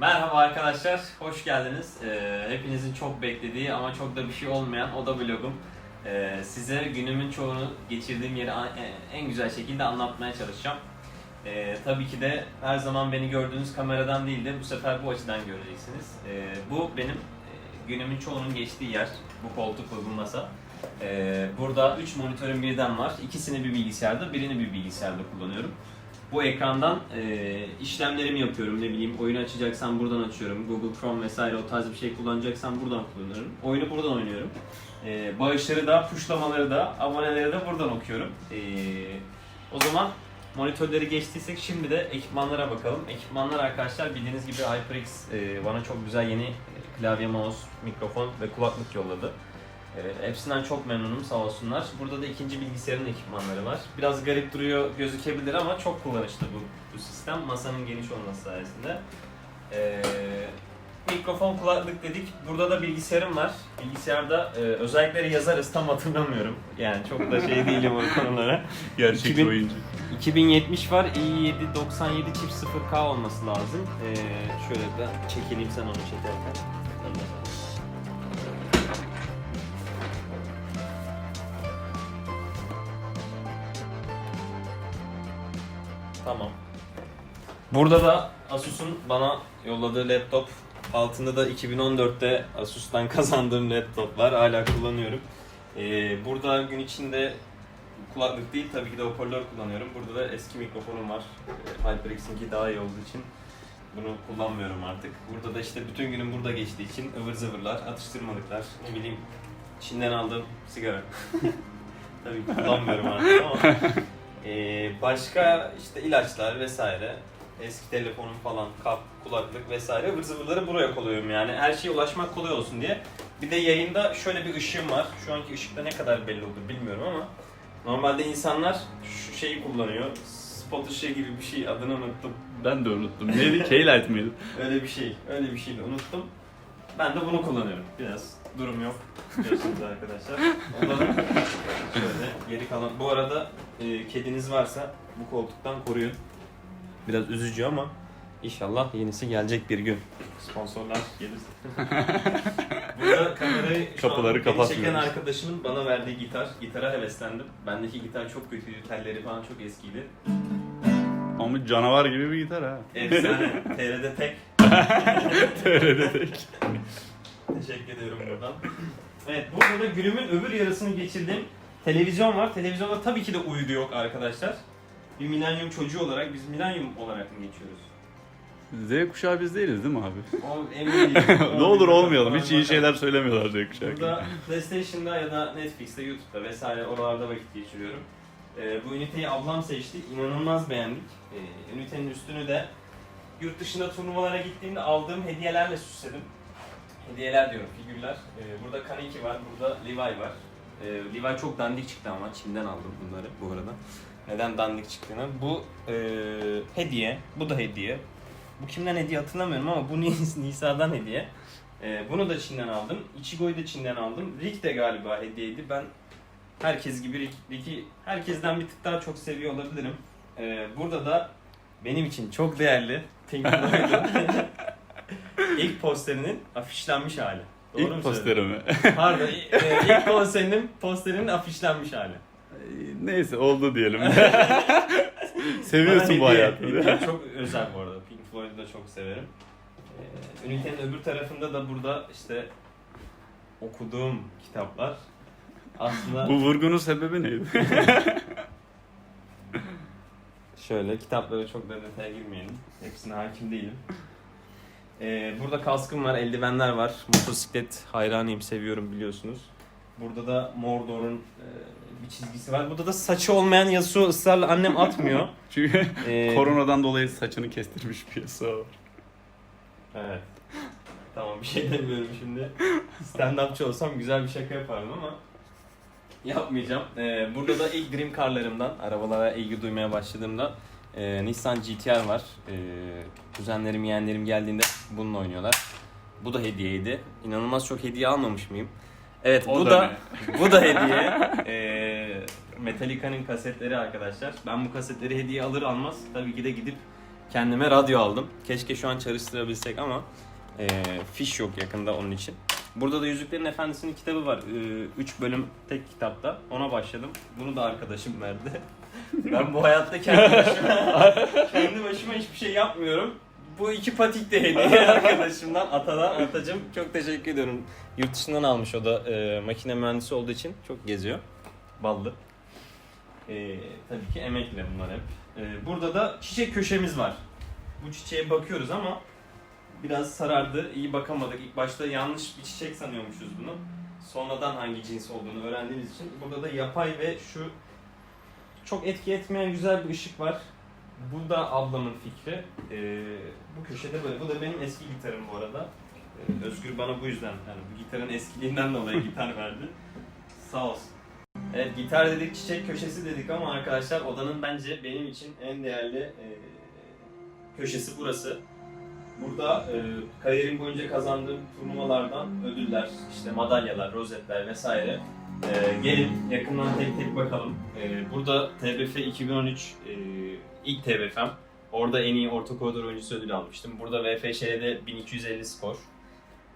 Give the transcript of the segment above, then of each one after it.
Merhaba arkadaşlar, hoş geldiniz. Ee, hepinizin çok beklediği ama çok da bir şey olmayan Oda Vlogum. Ee, size günümün çoğunu geçirdiğim yeri e- en güzel şekilde anlatmaya çalışacağım. Ee, tabii ki de her zaman beni gördüğünüz kameradan değil de bu sefer bu açıdan göreceksiniz. Ee, bu benim e, günümün çoğunun geçtiği yer, bu koltuk bu masa. Ee, burada 3 monitörüm birden var. İkisini bir bilgisayarda, birini bir bilgisayarda kullanıyorum. Bu ekrandan e, işlemlerimi yapıyorum. Ne bileyim oyunu açacaksam buradan açıyorum. Google Chrome vesaire o tarz bir şey kullanacaksam buradan kullanıyorum. Oyunu buradan oynuyorum. E, bağışları da, puşlamaları da, aboneleri de buradan okuyorum. E, o zaman monitörleri geçtiysek şimdi de ekipmanlara bakalım. Ekipmanlar arkadaşlar bildiğiniz gibi HyperX e, bana çok güzel yeni klavye, mouse, mikrofon ve kulaklık yolladı. E, hepsinden çok memnunum sağ olsunlar. Burada da ikinci bilgisayarın ekipmanları var. Biraz garip duruyor gözükebilir ama çok kullanışlı bu, bu sistem. Masanın geniş olması sayesinde. E, mikrofon kulaklık dedik. Burada da bilgisayarım var. Bilgisayarda e, özellikleri yazarız tam hatırlamıyorum. Yani çok da şey değilim o konulara. Gerçek 2000 oyuncu. 2070 var. i7 97 çift 0K olması lazım. Ee, şöyle ben çekileyim sen onu çekerken. Tamam. Burada da Asus'un bana yolladığı laptop. Altında da 2014'te Asus'tan kazandığım laptop var. Hala kullanıyorum. Ee, burada gün içinde kulaklık değil tabii ki de hoparlör kullanıyorum. Burada da eski mikrofonum var. Ee, HyperX'inki daha iyi olduğu için bunu kullanmıyorum artık. Burada da işte bütün günüm burada geçtiği için ıvır zıvırlar, atıştırmalıklar, ne bileyim Çin'den aldığım sigara. tabii ki kullanmıyorum artık ama ee, başka işte ilaçlar vesaire, eski telefonum falan, kap, kulaklık vesaire ıvır zıvırları buraya koyuyorum yani. Her şeye ulaşmak kolay olsun diye. Bir de yayında şöyle bir ışığım var. Şu anki ışıkta ne kadar belli olur bilmiyorum ama normalde insanlar şu şeyi kullanıyor. Spot ışığı gibi bir şey adını unuttum. Ben de unuttum. Neydi? Keylight mıydı? Öyle bir şey, öyle bir şey de unuttum. Ben de bunu kullanıyorum. Biraz durum yok biliyorsunuz arkadaşlar. Ondan şöyle geri kalan. Bu arada e, kediniz varsa bu koltuktan koruyun. Biraz üzücü ama inşallah yenisi gelecek bir gün. Sponsorlar gelirse. Burada kamerayı şu Kapıları an beni kapatmıyoruz. çeken arkadaşımın bana verdiği gitar. Gitara heveslendim. Bendeki gitar çok kötüydü. Telleri falan çok eskiydi. Ama canavar gibi bir gitar ha. Efsane. TR'de tek. TR'de tek. Teşekkür ediyorum buradan. Evet burada da günümün öbür yarısını geçirdiğim televizyon var. Televizyonda tabii ki de uydu yok arkadaşlar. Bir milenyum çocuğu olarak biz milenyum olarak mı geçiyoruz? Z kuşağı biz değiliz değil mi abi? O emin değilim. ne olur olmayalım. Hiç iyi şeyler söylemiyorlar Z kuşağı. Burada PlayStation'da ya da Netflix'te, YouTube'da vesaire oralarda vakit geçiriyorum. Ee, bu üniteyi ablam seçti. İnanılmaz beğendik. Ee, ünitenin üstünü de yurt dışında turnuvalara gittiğimde aldığım hediyelerle süsledim. Hediyeler diyorum, figürler. Ee, burada Kaneki var, burada Levi var. Ee, Levi çok dandik çıktı ama Çin'den aldım bunları bu arada. Neden dandik çıktığını. Bu e, hediye, bu da hediye. Bu kimden hediye hatırlamıyorum ama bu Nis- Nisa'dan hediye. Ee, bunu da Çin'den aldım. Ichigo'yu da Çin'den aldım. Rick de galiba hediyeydi. Ben herkes gibi Rick, Rick'i herkesten bir tık daha çok seviyor olabilirim. Ee, burada da benim için çok değerli Pink ilk posterinin afişlenmiş hali. Doğru mu İlk söyledim? posteri mi? Pardon, i- e, ilk konserinin posterinin afişlenmiş hali. Neyse oldu diyelim. Bana Seviyorsun bu hediye, hayatı. Çok özel bu arada. Pink Floyd'u da çok severim. Ee, ünitenin öbür tarafında da burada işte okuduğum kitaplar. Aslında bu vurgunun sebebi neydi? şöyle kitaplara çok da detaya girmeyelim. Hepsine hakim değilim. Ee, burada kaskım var, eldivenler var. Motosiklet hayranıyım, seviyorum biliyorsunuz. Burada da Mordor'un e, bir çizgisi var. Burada da saçı olmayan Yasuo ısrarla annem atmıyor. Çünkü Ee, koronadan dolayı saçını kestirmiş bir Yasuo. Evet. Tamam bir şey demiyorum şimdi. Stand-upçı olsam güzel bir şaka yapardım ama yapmayacağım. Ee, burada da ilk Dream Car'larımdan, arabalara ilgi duymaya başladığımda e, Nissan GTR var. E, kuzenlerim, yeğenlerim geldiğinde bununla oynuyorlar. Bu da hediyeydi. İnanılmaz çok hediye almamış mıyım? Evet O bu da da, bu da hediye. Ee, Metallica'nın kasetleri arkadaşlar. Ben bu kasetleri hediye alır almaz tabii ki de gidip kendime radyo aldım. Keşke şu an çalıştırabilsek ama e, fiş yok yakında onun için. Burada da Yüzüklerin Efendisi'nin kitabı var. 3 bölüm tek kitapta. Ona başladım. Bunu da arkadaşım verdi. ben bu hayatta kendi başıma, kendi başıma hiçbir şey yapmıyorum. Bu iki patik de hediye arkadaşımdan, Atadan. Atacım çok teşekkür ediyorum. Yurt dışından almış o da e, makine mühendisi olduğu için çok geziyor. Ballı. E, tabii ki emekle bunlar hep. E, burada da çiçek köşemiz var. Bu çiçeğe bakıyoruz ama biraz sarardı. iyi bakamadık. İlk başta yanlış bir çiçek sanıyormuşuz bunu. Sonradan hangi cins olduğunu öğrendiğimiz için. Burada da yapay ve şu çok etki etmeyen güzel bir ışık var. Bu da ablamın fikri. Ee, bu köşede böyle. Bu da benim eski gitarım bu arada. Ee, Özgür bana bu yüzden yani bu gitarın eskiliğinden dolayı gitar verdi. Sağ olsun. Evet gitar dedik, çiçek köşesi dedik ama arkadaşlar odanın bence benim için en değerli e, köşesi burası. Burada e, kariyerim boyunca kazandığım turnuvalardan ödüller, işte madalyalar, rozetler vesaire. E, gelin yakından tek tek bakalım. E, burada TBF 2013 e, ilk TBF'm. Orada en iyi orta koridor oyuncusu ödülü almıştım. Burada VFŞ'de 1250 skor.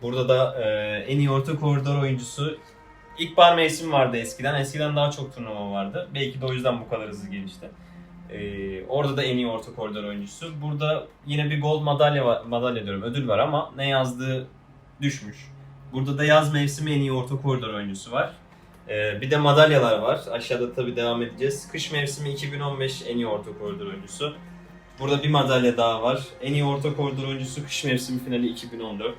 Burada da e, en iyi orta koridor oyuncusu ilk bar mevsim vardı eskiden. Eskiden daha çok turnuva vardı. Belki de o yüzden bu kadar hızlı gelişti. Ee, orada da en iyi orta koridor oyuncusu. Burada yine bir gold madalya var, madalya diyorum ödül var ama ne yazdığı düşmüş. Burada da yaz mevsimi en iyi orta koridor oyuncusu var. Ee, bir de madalyalar var. Aşağıda tabii devam edeceğiz. Kış mevsimi 2015 en iyi orta koridor oyuncusu. Burada bir madalya daha var. En iyi orta koridor oyuncusu kış mevsimi finali 2014.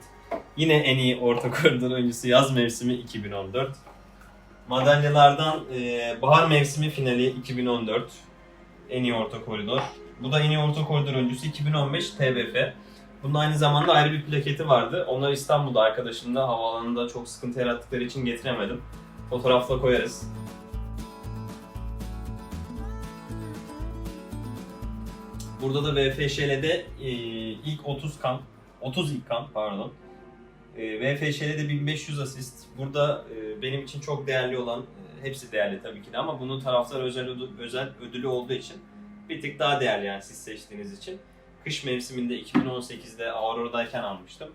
Yine en iyi orta koridor oyuncusu yaz mevsimi 2014. Madalyalardan e, bahar mevsimi finali 2014. En iyi orta koridor. Bu da en iyi orta koridor oyuncusu 2015 TBF. Bunun aynı zamanda ayrı bir plaketi vardı. Onları İstanbul'da arkadaşımda havaalanında çok sıkıntı yarattıkları için getiremedim. Fotoğrafla koyarız. Burada da VFŞ'de e, ilk 30 kan, 30 ilk kan pardon. E, VFŞ'de 1500 asist. Burada e, benim için çok değerli olan, e, hepsi değerli tabii ki de ama bunun taraftar özel, özel ödülü olduğu için bir tık daha değerli yani siz seçtiğiniz için. Kış mevsiminde 2018'de Aurora'dayken almıştım.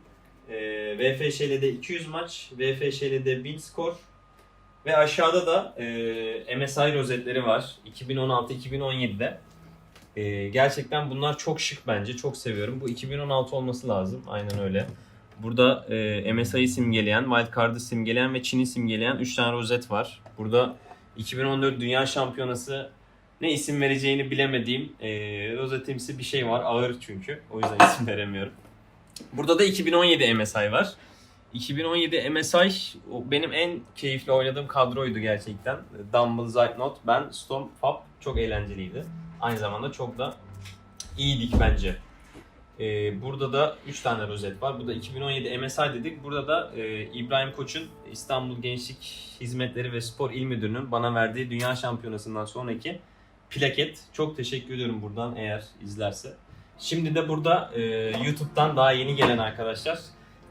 E, VFŞ'de 200 maç, VFŞ'de 1000 skor ve aşağıda da e, MSI rozetleri var 2016-2017'de. E, gerçekten bunlar çok şık bence, çok seviyorum. Bu 2016 olması lazım, aynen öyle. Burada e, MSI'yi simgeleyen, Wildcard'ı simgeleyen ve Çin'i simgeleyen 3 tane rozet var. Burada 2014 Dünya Şampiyonası ne isim vereceğini bilemediğim e, rozetimsi bir şey var. Ağır çünkü. O yüzden isim veremiyorum. Burada da 2017 MSI var. 2017 MSI benim en keyifli oynadığım kadroydu gerçekten. Dumble, Zeitnot, ben, Storm, Fab çok eğlenceliydi. Aynı zamanda çok da iyiydik bence. Ee, burada da 3 tane rozet var. Bu da 2017 MSI dedik. Burada da e, İbrahim Koç'un İstanbul Gençlik Hizmetleri ve Spor İl Müdürü'nün bana verdiği Dünya Şampiyonası'ndan sonraki plaket. Çok teşekkür ediyorum buradan eğer izlerse. Şimdi de burada e, YouTube'dan daha yeni gelen arkadaşlar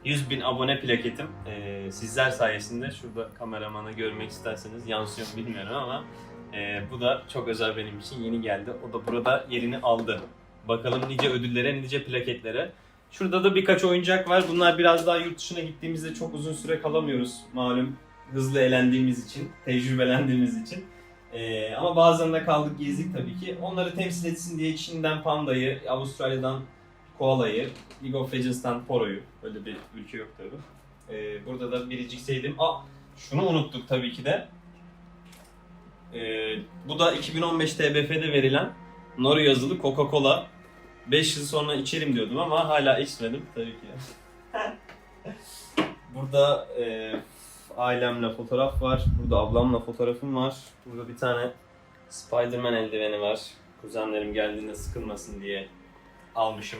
100 bin abone plaketim. E, sizler sayesinde şurada kameramana görmek isterseniz yansıyor bilmiyorum ama e, bu da çok özel benim için yeni geldi. O da burada yerini aldı. Bakalım nice ödüllere, nice plaketlere. Şurada da birkaç oyuncak var. Bunlar biraz daha yurt dışına gittiğimizde çok uzun süre kalamıyoruz malum. Hızlı eğlendiğimiz için, tecrübelendiğimiz için. Ee, ama bazılarında kaldık gezdik tabii ki. Onları temsil etsin diye Çin'den Panda'yı, Avustralya'dan Koala'yı, League of Legends'tan Poro'yu. Öyle bir ülke yok tabii. Ee, burada da biricik sevdim. Aa, şunu unuttuk tabii ki de. Ee, bu da 2015 TBF'de verilen Nori yazılı Coca-Cola. 5 yıl sonra içerim diyordum ama hala içmedim tabii ki. Burada e, ailemle fotoğraf var. Burada ablamla fotoğrafım var. Burada bir tane Spider-Man eldiveni var. Kuzenlerim geldiğinde sıkılmasın diye almışım.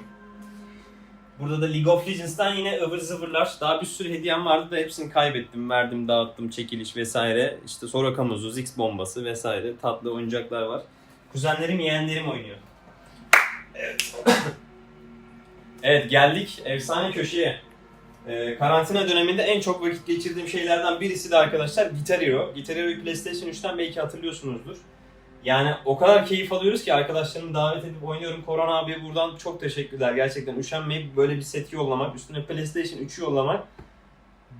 Burada da League of Legends'tan yine ıvır zıvırlar. Daha bir sürü hediyem vardı da hepsini kaybettim. Verdim, dağıttım, çekiliş vesaire. İşte Soraka muzu, Ziggs bombası vesaire. Tatlı oyuncaklar var. Kuzenlerim, yeğenlerim oynuyor. Evet. evet geldik efsane köşeye. Ee, karantina döneminde en çok vakit geçirdiğim şeylerden birisi de arkadaşlar Guitar Hero. Guitar Hero'yu PlayStation 3'ten belki hatırlıyorsunuzdur. Yani o kadar keyif alıyoruz ki arkadaşlarımı davet edip oynuyorum. Koran abiye buradan çok teşekkürler. Gerçekten üşenmeyip böyle bir seti yollamak, üstüne PlayStation 3'ü yollamak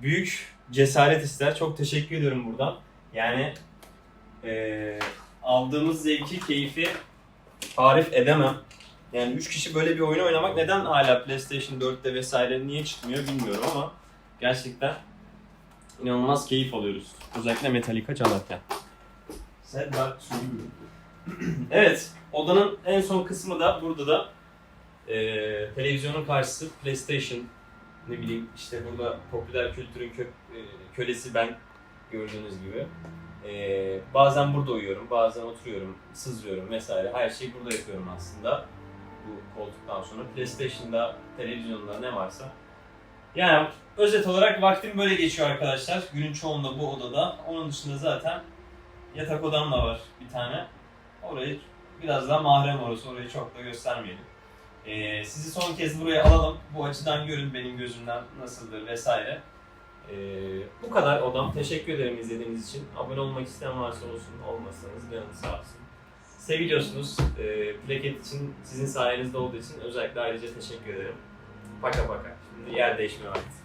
büyük cesaret ister. Çok teşekkür ediyorum buradan. Yani eee, aldığımız zevki, keyfi tarif edemem. Yani 3 kişi böyle bir oyun oynamak neden hala PlayStation 4'te vesaire niye çıkmıyor bilmiyorum ama gerçekten inanılmaz keyif alıyoruz. Özellikle Metallica çalarken. Evet, odanın en son kısmı da burada da eee, televizyonun karşısı PlayStation ne bileyim işte burada popüler kültürün kö- e, kölesi ben gördüğünüz gibi. Eee, bazen burada uyuyorum, bazen oturuyorum, sızıyorum vesaire. Her şeyi burada yapıyorum aslında bu koltuktan sonra. PlayStation'da, televizyonda ne varsa. Yani özet olarak vaktim böyle geçiyor arkadaşlar. Günün çoğunda bu odada. Onun dışında zaten yatak odam da var bir tane. Orayı biraz daha mahrem orası. Orayı çok da göstermeyelim. Ee, sizi son kez buraya alalım. Bu açıdan görün benim gözümden nasıldır vesaire. Ee, bu kadar odam. Teşekkür ederim izlediğiniz için. Abone olmak isteyen varsa olsun, olmasanız canınız sağ olsun. Seviliyorsunuz. Ee, plaket için sizin sayenizde olduğu için özellikle ayrıca teşekkür ederim. Paka paka. Şimdi yer değişme vakti.